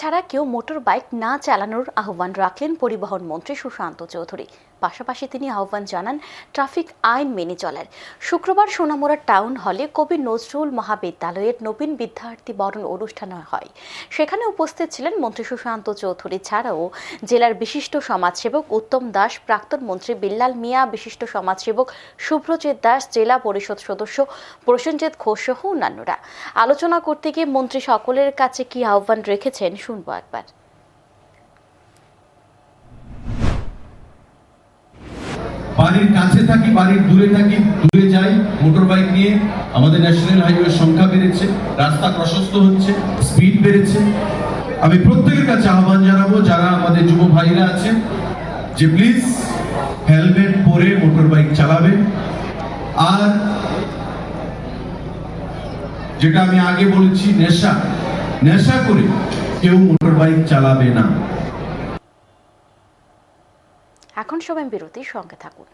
ছাড়া কেউ motor bike না চালানোর আহ্বান রাখলেন পরিবহন মন্ত্রী সুশান্ত চৌধুরী। পাশাপাশি তিনি আহ্বান জানান, ট্রাফিক আইন মেনে চলার। শুক্রবার সোনামুড়া টাউন হলে কবি নজরুল মহাবিদ্যালয়ের নবীন বিদ্যার্থী বরণ অনুষ্ঠান হয়। সেখানে উপস্থিত ছিলেন মন্ত্রী সুশান্ত চৌধুরী ছাড়াও জেলার বিশিষ্ট সমাজসেবক উত্তম দাস, প্রাক্তন মন্ত্রী বিল্লাল মিয়া, বিশিষ্ট সমাজসেবক শুভ্রজিৎ দাস, জেলা পরিষদ সদস্য প্রসেনজিৎ ঘোষ সহ অন্যান্যরা। আলোচনা করতে গিয়ে মন্ত্রী সকলের কাছে কি আহ্বান রেখেছেন শুনব একবার। বাড়ির কাছে থাকি, বাড়ির দূরে থাকি, দূরে যাই মোটর বাইক নিয়ে আমাদের ন্যাশনাল হাইওয়ে সংখ্যা বেড়েছে, রাস্তা প্রশস্ত হচ্ছে, স্পিড বেড়েছে। আমি প্রত্যেকের কাছে আহ্বান জানাব, যারা আমাদের যুব ভাইরা আছেন, যে প্লিজ হেলমেট পরে মোটর বাইক চালাবে। আর যেটা আমি আগে বলেছি, নেশা। নেশা করে কেউ মোটর বাইক চালাবে না। এখন সময় বিরতির সঙ্গে থাকুন।